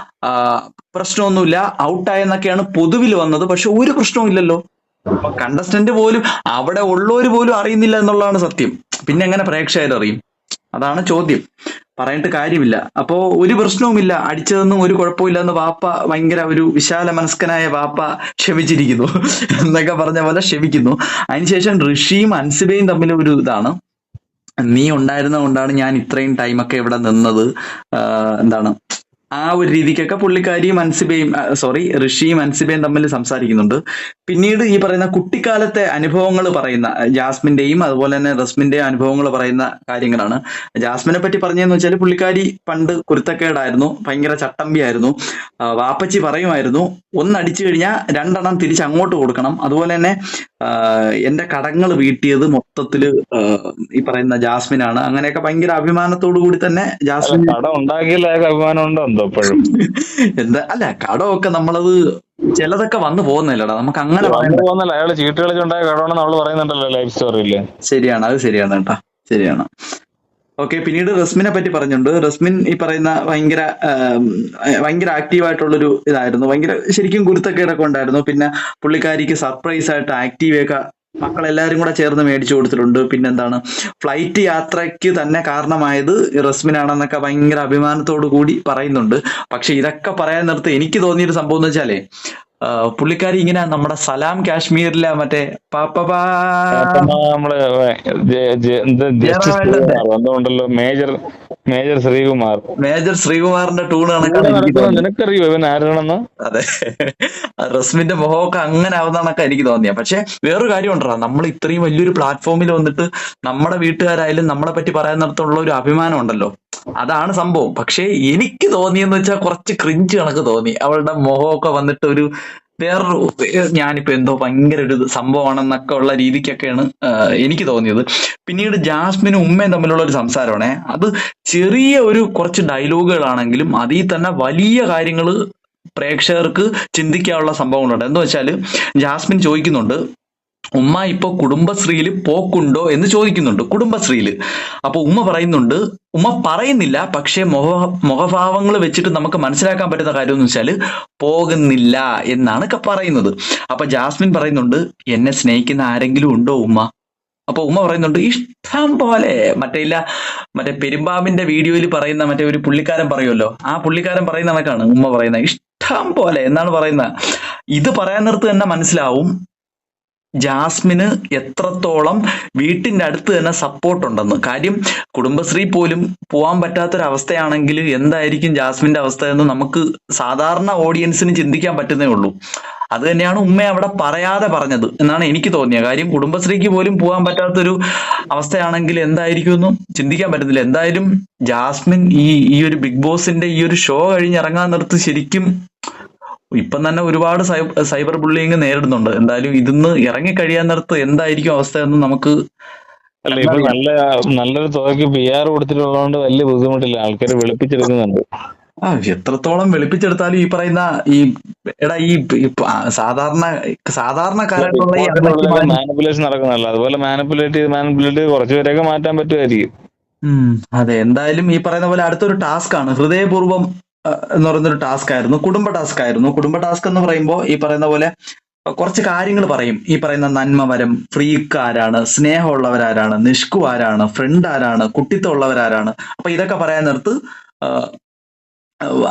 പ്രശ്നമൊന്നുമില്ല ഔട്ടായെന്നൊക്കെയാണ് പൊതുവിൽ വന്നത്. പക്ഷെ ഒരു പ്രശ്നവും ഇല്ലല്ലോ. കണ്ടസ്റ്റന്റ് പോലും അവിടെ ഉള്ളവര് പോലും അറിയുന്നില്ല എന്നുള്ളതാണ് സത്യം. പിന്നെ എങ്ങനെ പ്രേക്ഷകർ അറിയും? അതാണ് ചോദ്യം. പറഞ്ഞിട്ട് കാര്യമില്ല. അപ്പോ ഒരു പ്രശ്നവുമില്ല. അടിച്ചതൊന്നും ഒരു കുഴപ്പമില്ല എന്ന് വാപ്പ ഭയങ്കര ഒരു വിശാല മനസ്കനായ വാപ്പ ക്ഷമിച്ചിരിക്കുന്നു. എന്നൊക്കെ പറഞ്ഞ പോലെ ക്ഷമിക്കുന്നു. അതിനുശേഷം ഋഷിയും അൻസിബയും തമ്മിൽ ഒരു ഇതാണ്. നീ ഉണ്ടായിരുന്നത് കൊണ്ടാണ് ഞാൻ ഇത്രയും ടൈമൊക്കെ ഇവിടെ നിന്നത്. എന്താണ്? ആ ഒരു രീതിക്കൊക്കെ പുള്ളിക്കാരിയും അൻസിബയും സോറി ഋഷിയും അൻസിബയും തമ്മിൽ സംസാരിക്കുന്നുണ്ട്. പിന്നീട് ഈ പറയുന്ന കുട്ടിക്കാലത്തെ അനുഭവങ്ങൾ പറയുന്ന ജാസ്മിന്റെയും അതുപോലെ തന്നെ റസ്മിന്റെയും അനുഭവങ്ങൾ പറയുന്ന കാര്യങ്ങളാണ്. ജാസ്മിനെ പറ്റി പറഞ്ഞതെന്ന് വെച്ചാൽ പുള്ളിക്കാരി പണ്ട് കുരുത്തക്കേടായിരുന്നു ഭയങ്കര ചട്ടമ്പിയായിരുന്നു. വാപ്പച്ചി പറയുമായിരുന്നു ഒന്നടിച്ചു കഴിഞ്ഞാൽ രണ്ടെണ്ണം തിരിച്ച് അങ്ങോട്ട് കൊടുക്കണം. അതുപോലെ തന്നെ എന്റെ കടങ്ങൾ വീട്ടിയത് മൊത്തത്തിൽ ഈ പറയുന്ന ജാസ്മിനാണ്. അങ്ങനെയൊക്കെ ഭയങ്കര അഭിമാനത്തോടു കൂടി തന്നെ ജാസ്മിൻ കടം ഉണ്ടാക്കിയില്ല അഭിമാനം ഉണ്ടോ എന്തോ *laughs* എന്താ അല്ല കടമൊക്കെ നമ്മളത് ചിലതൊക്കെ വന്നു പോകുന്നില്ലടാ. നമുക്ക് അങ്ങനെ വന്നു പറയാൻ പോകുന്നല്ല. അയാൾ ചീട്ട് കളിച്ചുണ്ടായ കടമാണെന്ന് അവൾ പറയുന്നുണ്ടല്ലോ ലൈഫ് സ്റ്റോറിയിൽ ശരിയാണ്. അത് ശരിയാണ് കേട്ടാ. ശരിയാണ്. ഓക്കെ പിന്നീട് റസ്മിനെ പറ്റി പറഞ്ഞുണ്ട് റസ്മിൻ ഈ പറയുന്ന ഭയങ്കര ഭയങ്കര ആക്റ്റീവ് ആയിട്ടുള്ളൊരു ഇതായിരുന്നു. ഭയങ്കര ശരിക്കും കുരുത്തക്കേടൊക്കെ ഉണ്ടായിരുന്നു പിന്നെ പുള്ളിക്കാരിക്ക് സർപ്രൈസ് ആയിട്ട് ആക്റ്റീവ് ഒക്കെ മക്കളെല്ലാരും കൂടെ ചേർന്ന് മേടിച്ചു കൊടുത്തിട്ടുണ്ട്. പിന്നെന്താണ്? ഫ്ലൈറ്റ് യാത്രയ്ക്ക് തന്നെ കാരണമായത് റസ്മിനാണെന്നൊക്കെ ഭയങ്കര അഭിമാനത്തോടു കൂടി പറയുന്നുണ്ട്. പക്ഷെ ഇതൊക്കെ പറയാൻ നിർത്തി എനിക്ക് തോന്നിയൊരു സംഭവം എന്ന് വെച്ചാലേ പുള്ളിക്കാരി ഇങ്ങനെ നമ്മുടെ സലാം കാശ്മീരിലെ മറ്റേ പാപ്പ അപ്പൊ നമ്മൾ ജെ- ജെ- എന്ത് justice ജയറാമേട്ടന്റെ. Sreekumar. Major major Sreekumar. Major ശ്രീകുമാറിന്റെ ടൂൺ നിനക്കറിയോ ഇവൻ ആരാണെന്ന്? അതെ. റസ്മിന്റെ മുഖമൊക്കെ അങ്ങനെ ആവുന്നതൊക്കെ എനിക്ക് തോന്നിയ. പക്ഷെ വേറൊരു കാര്യം ഉണ്ടോ നമ്മൾ ഇത്രയും വലിയൊരു പ്ലാറ്റ്ഫോമിൽ വന്നിട്ട് നമ്മുടെ വീട്ടുകാരായാലും നമ്മളെ പറ്റി പറയാൻ പറയുന്നിടത്തുള്ള ഒരു അഭിമാനം ഉണ്ടല്ലോ. അതാണ് സംഭവം. പക്ഷേ എനിക്ക് തോന്നിയെന്ന് വെച്ചാൽ കുറച്ച് ക്രിഞ്ച് കണക്ക് തോന്നി. അവളുടെ മുഖമൊക്കെ വന്നിട്ട് ഒരു വേറൊരു ഞാനിപ്പോ എന്തോ ഭയങ്കര ഒരു സംഭവമാണെന്നൊക്കെ ഉള്ള രീതിക്കൊക്കെയാണ് എനിക്ക് തോന്നിയത്. പിന്നീട് ജാസ്മിനും ഉമ്മയും തമ്മിലുള്ള ഒരു സംസാരമാണേ. അത് ചെറിയ ഒരു കുറച്ച് ഡയലോഗുകളാണെങ്കിലും അതിൽ തന്നെ വലിയ കാര്യങ്ങൾ പ്രേക്ഷകർക്ക് ചിന്തിക്കാനുള്ള സംഭവങ്ങളുണ്ട്. എന്ന് വെച്ചാൽ ജാസ്മിൻ ചോദിക്കുന്നുണ്ട് ഉമ്മ ഇപ്പോൾ കുടുംബശ്രീയിൽ പോക്കുണ്ടോ എന്ന് ചോദിക്കുന്നുണ്ട് കുടുംബശ്രീയിൽ അപ്പോൾ ഉമ്മ പറയുന്നുണ്ട് ഉമ്മ പറയുന്നില്ല പക്ഷേ മുഖ മുഖഭാവങ്ങൾ വെച്ചിട്ട് നമുക്ക് മനസ്സിലാക്കാൻ പറ്റുന്ന കാര്യം എന്ന് വെച്ചാൽ പോകുന്നില്ല എന്നാണ് പറയുന്നത്. അപ്പൊ ജാസ്മിൻ പറയുന്നുണ്ട് എന്നെ സ്നേഹിക്കുന്ന ആരെങ്കിലും ഉണ്ടോ ഉമ്മ? അപ്പൊ ഉമ്മ പറയുന്നുണ്ട് ഇഷ്ടം പോലെ. മറ്റേ ഇല്ല മറ്റേ പെരുമ്പാമ്പിന്റെ വീഡിയോയിൽ പറയുന്ന മറ്റേ ഒരു പുള്ളിക്കാരൻ പറയുമല്ലോ ആ പുള്ളിക്കാരൻ പറയുന്ന കണക്കാണ് ഉമ്മ പറയുന്നത് ഇഷ്ടം പോലെ എന്നാണ് പറയുന്നത്. ഇത് പറയാൻ നിർത്ത് തന്നെ മനസ്സിലാവും ജാസ്മിന് എത്രത്തോളം വീട്ടിന്റെ അടുത്ത് തന്നെ സപ്പോർട്ട് ഉണ്ടെന്ന്. കാര്യം കുടുംബശ്രീ പോലും പോകാൻ പറ്റാത്തൊരവസ്ഥയാണെങ്കിൽ എന്തായിരിക്കും ജാസ്മിന്റെ അവസ്ഥ എന്ന് നമുക്ക് സാധാരണ ഓഡിയൻസിന് ചിന്തിക്കാൻ പറ്റുന്നേ ഉള്ളൂ. അത് തന്നെയാണ് ഉമ്മ അവിടെ പറയാതെ പറഞ്ഞത് എന്നാണ് എനിക്ക് തോന്നിയത്. കാര്യം കുടുംബശ്രീക്ക് പോലും പോകാൻ പറ്റാത്തൊരു അവസ്ഥയാണെങ്കിൽ എന്തായിരിക്കും എന്ന് ചിന്തിക്കാൻ പറ്റുന്നില്ല എന്തായാലും ജാസ്മിൻ ഈ ഈ ഒരു ബിഗ് ബോസിന്റെ ഈ ഒരു ഷോ കഴിഞ്ഞിറങ്ങാൻ നിർത്ത് ശരിക്കും ഇപ്പം തന്നെ ഒരുപാട് സൈബർ ബുള്ളിങ് നേരിടുന്നുണ്ട്. എന്തായാലും ഇതിന്ന് ഇറങ്ങി കഴിയാൻ നേരത്ത് എന്തായിരിക്കും അവസ്ഥ എന്ന് നമുക്ക് അല്ല ഇപ്പൊ നല്ല നല്ലൊരു തുകയ്ക്ക് പി ആർ കൊടുത്തിട്ടുള്ളതുകൊണ്ട് വലിയ ബുദ്ധിമുട്ടില്ല. ആൾക്കാർ വെളുപ്പിച്ചെടുക്കുന്നുണ്ട്. ആ എത്രത്തോളം വെളുപ്പിച്ചെടുത്താലും ഈ പറയുന്ന ഈ എടാ ഈ സാധാരണ സാധാരണ സാധാരണക്കാരായിട്ടുള്ള മാനിപ്പുലേഷൻ നടക്കുന്നല്ലോ അതുപോലെ മാനിപ്പുലേറ്റ് ചെയ്ത് മാനിപ്പുലേറ്റ് ചെയ്ത് കുറച്ചുപേരെയൊക്കെ മാറ്റാൻ പറ്റുമായിരിക്കും. അതെ. എന്തായാലും ഈ പറയുന്ന പോലെ അടുത്തൊരു ടാസ്ക് ആണ്. ഹൃദയപൂർവം എന്ന് പറയുന്നൊരു ടാസ്ക് ആയിരുന്നു. കുടുംബ ടാസ്ക് ആയിരുന്നു. കുടുംബ ടാസ്ക് എന്ന് പറയുമ്പോൾ ഈ പറയുന്ന പോലെ കുറച്ച് കാര്യങ്ങൾ പറയും. ഈ പറയുന്ന നന്മമരം ഫ്രീക്ക് ആരാണ് സ്നേഹമുള്ളവരാരാണ് നിഷ്കു ആരാണ് ഫ്രണ്ട് ആരാണ് കുട്ടിത്തം ഉള്ളവരാരാണ് അപ്പൊ ഇതൊക്കെ പറയാൻ നേരത്ത്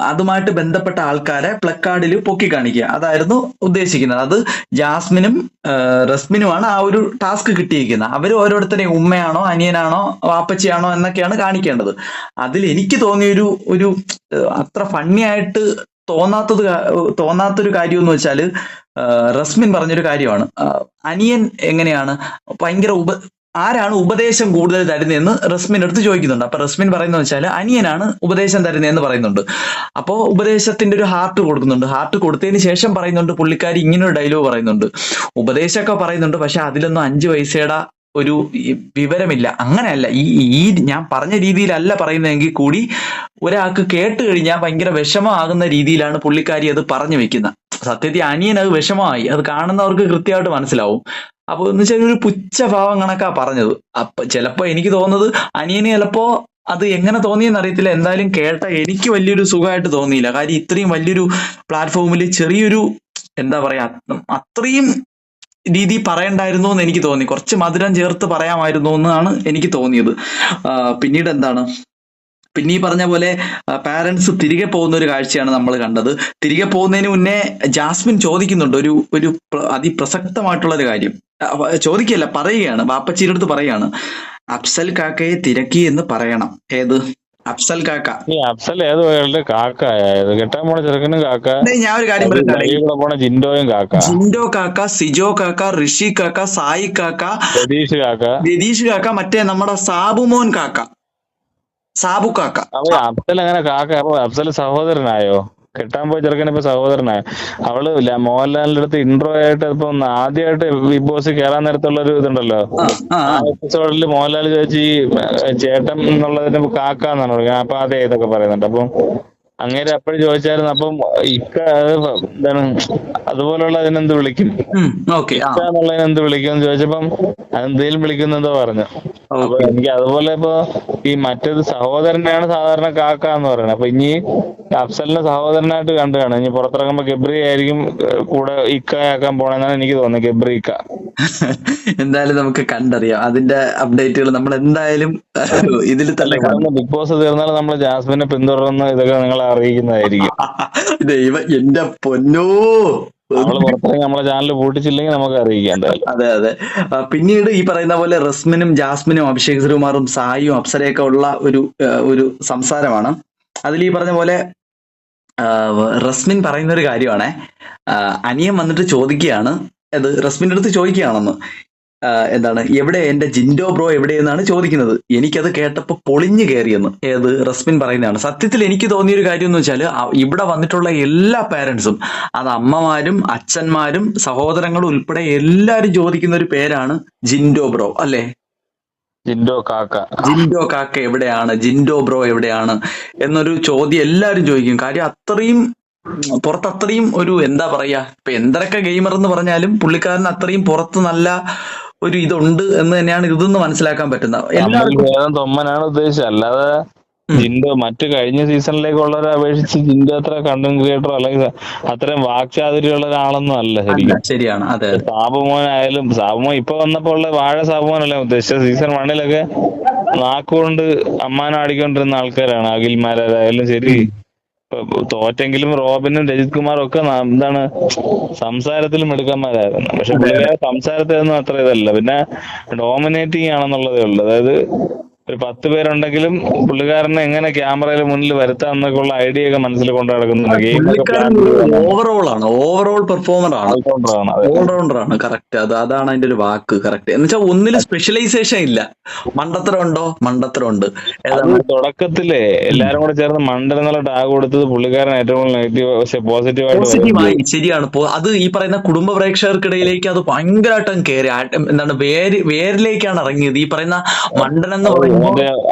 അതുമായിട്ട് ബന്ധപ്പെട്ട ആൾക്കാരെ പ്ലക്കാർഡിൽ പൊക്കി കാണിക്കുക. അതായിരുന്നു ഉദ്ദേശിക്കുന്നത്. അത് ജാസ്മിനും റസ്മിനുമാണ് ആ ഒരു ടാസ്ക് കിട്ടിയിരിക്കുന്നത്. അവർ ഓരോരുത്തരെയും ഉമ്മയാണോ അനിയനാണോ വാപ്പച്ചിയാണോ എന്നൊക്കെയാണ് കാണിക്കേണ്ടത്. അതിൽ എനിക്ക് തോന്നിയൊരു ഒരു അത്ര ഫണ്ണി ആയിട്ട് തോന്നാത്തത് തോന്നാത്തൊരു കാര്യം എന്ന് വെച്ചാൽ ആഹ്, റസ്മിൻ പറഞ്ഞൊരു കാര്യമാണ്. അനിയൻ എങ്ങനെയാണ് ഭയങ്കര ഉപ ആരാണ് ഉപദേശം കൂടുതൽ തരുന്നതെന്ന് റസ്മിൻ എടുത്ത് ചോദിക്കുന്നുണ്ട്. അപ്പൊ റസ്മിൻ പറയുന്നത് വെച്ചാൽ അനിയനാണ് ഉപദേശം തരുന്നതെന്ന് പറയുന്നുണ്ട്. അപ്പോ ഉപദേശത്തിന്റെ ഒരു ഹാർട്ട് കൊടുക്കുന്നുണ്ട്. ഹാർട്ട് കൊടുത്തതിന് ശേഷം പറയുന്നുണ്ട് പുള്ളിക്കാരി ഇങ്ങനെ ഒരു ഡയലോഗ് പറയുന്നുണ്ട്. ഉപദേശമൊക്കെ പറയുന്നുണ്ട്. പക്ഷെ അതിലൊന്നും അഞ്ചു പൈസയുടെ ഒരു വിവരമില്ല. അങ്ങനെയല്ല. ഈ ഈ ഞാൻ പറഞ്ഞ രീതിയിലല്ല പറയുന്നതെങ്കിൽ കൂടി ഒരാൾക്ക് കേട്ട് കഴിഞ്ഞാൽ ഭയങ്കര വിഷമമാകുന്ന രീതിയിലാണ് പുള്ളിക്കാരി അത് പറഞ്ഞു വെക്കുന്നത്. സത്യത്തിൽ അനിയൻ അത് വിഷമമായി. അത് കാണുന്നവർക്ക് കൃത്യമായിട്ട് മനസ്സിലാവും. അപ്പൊ എന്ന് വെച്ചാൽ ഒരു പുച്ഛഭാവം കണക്കാ പറഞ്ഞത്. അപ്പൊ ചിലപ്പോ എനിക്ക് തോന്നുന്നത് അനിയന് ചിലപ്പോ അത് എങ്ങനെ തോന്നിയെന്ന് അറിയത്തില്ല. എന്തായാലും കേട്ട എനിക്ക് വലിയൊരു സുഖമായിട്ട് തോന്നിയില്ല. കാര്യം ഇത്രയും വലിയൊരു പ്ലാറ്റ്ഫോമിൽ ചെറിയൊരു എന്താ പറയാ അത്രയും രീതി പറയണ്ടായിരുന്നു എന്ന് എനിക്ക് തോന്നി. കുറച്ച് മധുരം ചേർത്ത് പറയാമായിരുന്നു എന്നാണ് എനിക്ക് തോന്നിയത്. പിന്നീട് എന്താണ്? പിന്നെ ഈ പറഞ്ഞ പോലെ പാരൻസ് തിരികെ പോകുന്ന ഒരു കാഴ്ചയാണ് നമ്മൾ കണ്ടത്. തിരികെ പോകുന്നതിന് മുന്നേ ജാസ്മിൻ ചോദിക്കുന്നുണ്ട് ഒരു ഒരു പ്ര- അതിപ്രസക്തമായിട്ടുള്ള ഒരു കാര്യം. ചോദിക്കല്ല പറയുകയാണ്. വാപ്പച്ചിയുടെ അടുത്ത് പറയാണ് അഫ്സൽ കാക്കയെ തിരക്കി എന്ന് പറയണം. ഏത്? അഫ്സൽ കാക്ക. ഈ അഫ്സൽ ഏത് വയലിന്റെ കാക്ക കെട്ടാൻ പോണ ചെറുക്കനും കാക്ക. ഞാൻ ഒരു കാര്യം പറയട്ടെ. പോണ ജിൻഡോയും കാക്ക. ജിൻഡോ കാക്ക സിജോ കാക്ക ഋഷി കാക്ക സായി കാക്ക രതീഷ് കാക്ക. രതീഷ് കാക്ക മറ്റേ നമ്മുടെ സാബുമോൻ കാക്ക. സാബു കാക്ക. അഫ്സൽ അങ്ങനെ കാക്ക? അഫ്സൽ സഹോദരനായോ? കെട്ടാൻ പോയ ചെറുക്കൻ ഇപ്പൊ സഹോദരനാ. അവൾ ഇല്ല മോഹൻലാലിന്റെ അടുത്ത് ഇൻട്രോ ആയിട്ട് ഇപ്പൊ ആദ്യമായിട്ട് ബിഗ് ബോസ് കേറാൻ നേരത്തുള്ള ഒരു ഇതുണ്ടല്ലോ. ആ എപ്പിസോഡിൽ മോഹൻലാൽ ചോദിച്ചു ഈ ചേട്ടൻ എന്നുള്ളതിന് കാക്ക എന്നാണ് പറയുന്നത്. അപ്പൊ അതെ ഇതൊക്കെ പറയുന്നുണ്ട്. അപ്പം അങ്ങേര് അപ്പോഴും ചോദിച്ചായിരുന്നു അപ്പം ഇക്ക എന്താണ് അതുപോലുള്ള അതിനെന്ത് വിളിക്കും? ഇക്കാന്നുള്ളതിനെന്ത് വിളിക്കും എന്ന് ചോദിച്ചപ്പം അതെന്തേലും വിളിക്കുന്നെന്തോ പറഞ്ഞു. അപ്പൊ എനിക്ക് അതുപോലെ ഇപ്പൊ ഈ മറ്റേത് സഹോദരനെയാണ് സാധാരണ കാക്ക എന്ന് പറയുന്നത്. അപ്പൊ ഇനി അഫ്സലിനെ സഹോദരനായിട്ട് കണ്ടു കാണും ഇനി പുറത്തിറങ്ങുമ്പോ ഗബ്രി ആയിരിക്കും കൂടെ ഇക്കയാക്കാൻ പോണെന്നാണ് എനിക്ക് തോന്നുന്നത് ഗബ്രി ഇക്ക *laughs* എന്തായാലും നമുക്ക് കണ്ടറിയാം. അതിന്റെ അപ്ഡേറ്റുകൾ നമ്മൾ എന്തായാലും ഇതിൽ തന്നെ ബിഗ് ബോസ് തീർന്നാൽ നമ്മൾ ജാസ്മിനെ പിന്തുടർന്ന് ഇതൊക്കെ നിങ്ങൾ അറിയിക്കുന്നതായിരിക്കും. *laughs* ദൈവം എന്റെ പൊന്നോ! നമ്മൾ പുറത്തിറങ്ങി നമ്മളെ ചാനൽ പൂട്ടിച്ചില്ലെങ്കിൽ നമുക്ക് അറിയിക്കാം അതെ അതെ. പിന്നീട് ഈ പറയുന്ന പോലെ റസ്മിനും ജാസ്മിനും അഭിഷേക് ശ്രീകുമാറും സായിയും അപ്സരയൊക്കെ ഉള്ള ഒരു ഒരു സംസാരമാണ്. അതിൽ ഈ പറഞ്ഞ പോലെ റസ്മിൻ പറയുന്ന ഒരു കാര്യമാണേ. അനിയൻ വന്നിട്ട് ചോദിക്കുകയാണ് അത് റസ്മിന്റെ അടുത്ത് ചോദിക്കുകയാണെന്ന്. എന്താണ് എവിടെ എന്റെ ജിൻഡോ ബ്രോ എവിടെയെന്നാണ് ചോദിക്കുന്നത്. എനിക്കത് കേട്ടപ്പോൾ പൊളിഞ്ഞു കയറിയെന്ന് ഏത് റസ്മിൻ പറയുന്നതാണ്. സത്യത്തിൽ എനിക്ക് തോന്നിയൊരു കാര്യം എന്ന് വെച്ചാൽ ഇവിടെ വന്നിട്ടുള്ള എല്ലാ പേരൻസും അത് അമ്മമാരും അച്ഛന്മാരും സഹോദരങ്ങളും ഉൾപ്പെടെ എല്ലാരും ചോദിക്കുന്ന ഒരു പേരാണ് ജിൻഡോ ബ്രോ അല്ലേ? ജിൻഡോ കാക്ക. ജിൻഡോ കാക്ക എവിടെയാണ്? ജിൻഡോ ബ്രോ എവിടെയാണ്? എന്നൊരു ചോദ്യം എല്ലാരും ചോദിക്കും. കാര്യം അത്രയും പുറത്ത് അത്രയും ഒരു എന്താ പറയാ ഇപ്പൊ എന്തൊക്കെ ഗെയിമർ എന്ന് പറഞ്ഞാലും പുള്ളിക്കാരൻ അത്രയും പുറത്ത് നല്ല ഒരു ഇതുണ്ട് എന്ന് തന്നെയാണ് ഇതെന്ന് മനസ്സിലാക്കാൻ പറ്റുന്നത്. തൊമ്മനാണ് ഉദ്ദേശിച്ചത്. അല്ലാതെ. ജിൻഡോ മറ്റു കഴിഞ്ഞ സീസണിലേക്കുള്ളവരെ അപേക്ഷിച്ച് ജിൻഡോ അത്ര കണ്ടന്റ് ക്രിയേറ്റർ അല്ലെങ്കിൽ അത്രയും വാക്ചാതുര്യമുള്ള ഒരാളൊന്നും അല്ല ശരിക്കും. ശരിയാണ്. അതെ സാബുമോൻ ആയാലും സാബുമോൻ ഇപ്പൊ വന്നപ്പോ ഉള്ള വാഴ സാബുമോനല്ലേ ഉദ്ദേശിച്ചത്? സീസൺ വണ്ണിലൊക്കെ നാക്കുകൊണ്ട് അമ്മാനം ആടിക്കൊണ്ടിരുന്ന ആൾക്കാരാണ്. അഖിൽമാരായാലും ശരി. തോറ്റെങ്കിലും റോബിനും രജിത് കുമാറും ഒക്കെ എന്താണ് സംസാരത്തിലും മിടുക്കന്മാരായിരുന്നു. പക്ഷെ പുള്ളിക്കാരെ സംസാരത്തിലൊന്നും അത്ര ഇതല്ല. പിന്നെ ഡോമിനേറ്റിംഗ് ആണെന്നുള്ളതേ ഉള്ളൂ. അതായത് ഒരു പത്ത് പേരുണ്ടെങ്കിലും പുള്ളിക്കാരനെ എങ്ങനെ ക്യാമറയിൽ മുന്നിൽ വരുത്താം എന്നൊക്കെ ഉള്ള ഐഡിയ ഒക്കെ മനസ്സിൽ കൊണ്ട് നടക്കുന്നുണ്ട്. ഓവറോൾ ആണ്. ഓവറോൾ പെർഫോമർ ആണ്. ഓൾറൗണ്ടർ ആണ് കറക്റ്റ് അത് അതാണ് അതിന്റെ ഒരു വാക്ക് കറക്റ്റ് എന്ന് വെച്ചാൽ ഒന്നിലും സ്പെഷ്യലൈസേഷൻ ഇല്ല. മണ്ടത്തരം ഉണ്ടോ? മണ്ടത്തരം ഉണ്ട്. തുടക്കത്തിൽ എല്ലാരും കൂടെ ചേർന്ന് മണ്ടൻ എന്നുള്ള ടാഗ് കൊടുത്തത് പുള്ളിക്കാരൻ ഏറ്റവും നെഗറ്റീവ് പക്ഷെ പോസിറ്റീവ് ആയിട്ട് ശരിയാണ്. അത് ഈ പറയുന്ന കുടുംബ പ്രേക്ഷകർക്കിടയിലേക്ക് അത് ഭയങ്കരമായിട്ടും കയറി എന്താണ് വേര് വേരിലേക്കാണ് ഇറങ്ങിയത്. ഈ പറയുന്ന മണ്ടൻ എന്ന്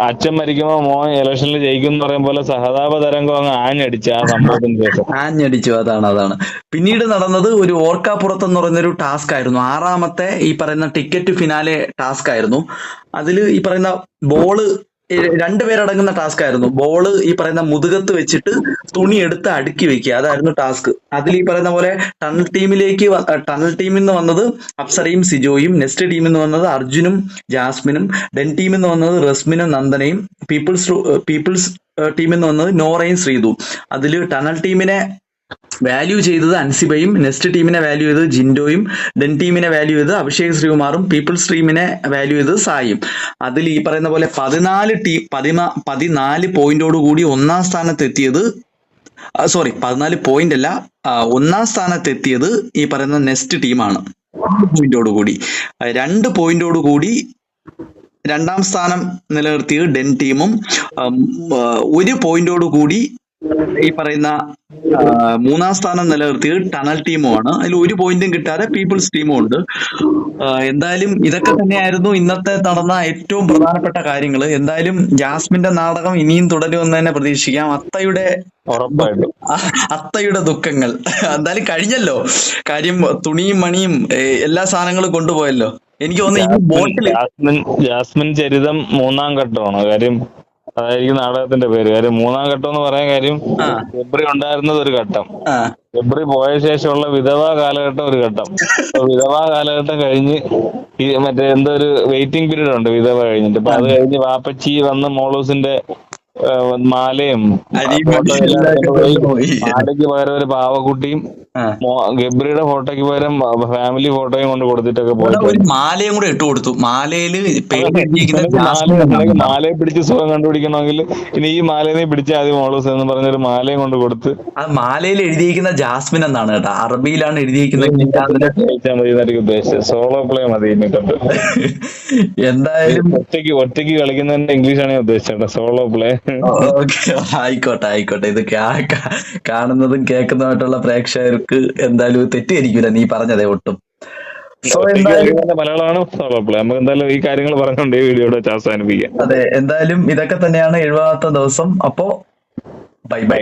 അച്ഛൻ മരിക്കുമ്പോ മോൻ ഇലക്ഷനിൽ ജയിക്കും എന്ന് സഹതാപ തരംഗം അങ്ങ് ആഞ്ഞടിച്ച് ആ സംഭവത്തിന് ശേഷം. *laughs* ആഞ്ഞടിച്ചു അതാണ് അതാണ്. പിന്നീട് നടന്നത് ഒരു ഓർക്കാപ്പുറത്ത് എന്ന് പറയുന്ന ഒരു ടാസ്ക് ആയിരുന്നു ആറാമത്തെ ഈ പറയുന്ന ടിക്കറ്റ് ഫിനാലെ ടാസ്ക് ആയിരുന്നു അതിൽ ഈ പറയുന്ന ബോൾ രണ്ടുപേരടങ്ങുന്ന ടാസ്ക് ആയിരുന്നു ബോൾ ഈ പറയുന്ന മുതുകത്ത് വെച്ചിട്ട് തുണി എടുത്ത് അടുക്കി വെക്കുക. അതായിരുന്നു ടാസ്ക്. അതിൽ ഈ പറയുന്ന പോലെ ടണൽ ടീമിലേക്ക് ടണൽ ടീമിൽ നിന്ന് വന്നത് അപ്സരയും സിജോയും നെക്സ്റ്റ് ടീമിൽ നിന്ന് വന്നത് അർജുനും ജാസ്മിനും ഡെൻ ടീമിൽ നിന്ന് വന്നത് റസ്മിനും നന്ദനയും പീപ്പിൾസ് പീപ്പിൾസ് ടീമിൽ നിന്ന് വന്നത് നോറയും ശ്രീതു. അതിൽ ടണൽ ടീമിനെ വാല്യൂ ചെയ്തത് അൻസിബയും നെസ്റ്റ് ടീമിനെ വാല്യൂ ചെയ്തത് ജിൻഡോയും ഡെൻ ടീമിനെ വാല്യൂ ചെയ്തത് അഭിഷേക് ശ്രീകുമാറും പീപ്പിൾസ് ടീമിനെ വാല്യൂ ചെയ്തത് സായും അതിൽ ഈ പറയുന്ന പോലെ പതിനാല് ടീം പതിമാ പതിനാല് പോയിന്റോട് കൂടി ഒന്നാം സ്ഥാനത്തെത്തിയത് സോറി പതിനാല് പോയിന്റ് അല്ല ഒന്നാം സ്ഥാനത്തെത്തിയത് ഈ പറയുന്ന നെസ്റ്റ് ടീമാണ് പോയിന്റോട് കൂടി. രണ്ട് പോയിന്റോട് കൂടി രണ്ടാം സ്ഥാനം നിലനിർത്തിയത് ഡെൻ ടീമും ഒരു പോയിന്റോട് കൂടി ഈ പറയുന്ന മൂന്നാം സ്ഥാനം നിലനിർത്തിയത് ടണൽ ടീമുമാണ്. അതിൽ ഒരു പോയിന്റും കിട്ടാതെ പീപ്പിൾസ് ടീമും ഉണ്ട്. എന്തായാലും ഇതൊക്കെ തന്നെയായിരുന്നു ഇന്നത്തെ നടന്ന ഏറ്റവും പ്രധാനപ്പെട്ട കാര്യങ്ങൾ എന്തായാലും ജാസ്മിന്റെ നാടകം ഇനിയും തുടരുമെന്ന് തന്നെ പ്രതീക്ഷിക്കാം. അത്തയുടെ അത്തയുടെ ദുഃഖങ്ങൾ. എന്തായാലും കഴിഞ്ഞല്ലോ. കാര്യം തുണിയും മണിയും എല്ലാ സാധനങ്ങളും കൊണ്ടുപോയല്ലോ. എനിക്ക് തോന്നുന്നു ജാസ്മിൻ ചരിതം മൂന്നാം ഘട്ടമാണ്. കാര്യം അതായിരിക്കും നാടകത്തിന്റെ പേര്. കാര്യം മൂന്നാം ഘട്ടം എന്ന് പറയാൻ കാര്യം ഫെബ്രുവരി ഉണ്ടായിരുന്നത് ഒരു ഘട്ടം. ഫെബ്രുവരി പോയ ശേഷമുള്ള വിധവാ കാലഘട്ടം ഒരു ഘട്ടം. വിധവാ കാലഘട്ടം കഴിഞ്ഞ് ഈ മറ്റേ എന്തോ ഒരു വെയിറ്റിംഗ് പീരീഡ് ഉണ്ട് വിധവ കഴിഞ്ഞിട്ട്. അപ്പൊ അത് കഴിഞ്ഞ് വാപ്പച്ചി വന്ന് മോളൂസിന്റെ മാലയും. മാലയ്ക്ക് പകരം ഒരു പാവക്കുട്ടിയും ഗബ്രിയുടെ ഫോട്ടോയ്ക്ക് പകരം ഫാമിലി ഫോട്ടോയും കൊണ്ട് കൊടുത്തിട്ടൊക്കെ ഒരു മാലയും കൂടെ ഇട്ട് കൊടുത്തു. മാലയിൽ. മാലയെ പിടിച്ച് സുഖം കണ്ടുപിടിക്കണമെങ്കിൽ ഇനി ഈ മാലയെ പിടിച്ച് ആദ്യം മോളൂസ് എന്ന് പറഞ്ഞൊരു മാലയും കൊണ്ട് കൊടുത്ത്. ആ മാലയിൽ എഴുതിയിരിക്കുന്ന ജാസ്മിൻ എന്നാണ് കേട്ടോ. അറബിയിലാണ് എഴുതിയിരിക്കുന്നത് ഉദ്ദേശിച്ചത്. സോളോ പ്ലേ മതി എന്തായാലും ഒറ്റയ്ക്ക് ഒറ്റയ്ക്ക് കളിക്കുന്നതിന്റെ ഇംഗ്ലീഷ് ആണ് ഉദ്ദേശിച്ചത് സോളോ പ്ലേ ഓക്കെ. ആയിക്കോട്ടെ ആയിക്കോട്ടെ. ഇത് കാണുന്നതും കേൾക്കുന്നതുമായിട്ടുള്ള പ്രേക്ഷകർക്ക് എന്തായാലും തെറ്റിയിരിക്കില്ല നീ പറഞ്ഞതേ ഒട്ടും. മലയാളമാണ് നമുക്ക് എന്തായാലും ഈ കാര്യങ്ങൾ പറഞ്ഞുകൊണ്ട് ഈ വീഡിയോ വെച്ച് അവസാനിപ്പിക്കാം. അതെ എന്തായാലും ഇതൊക്കെ തന്നെയാണ് എഴുപതാമത്തെ ദിവസം. അപ്പോ ബൈ ബൈ.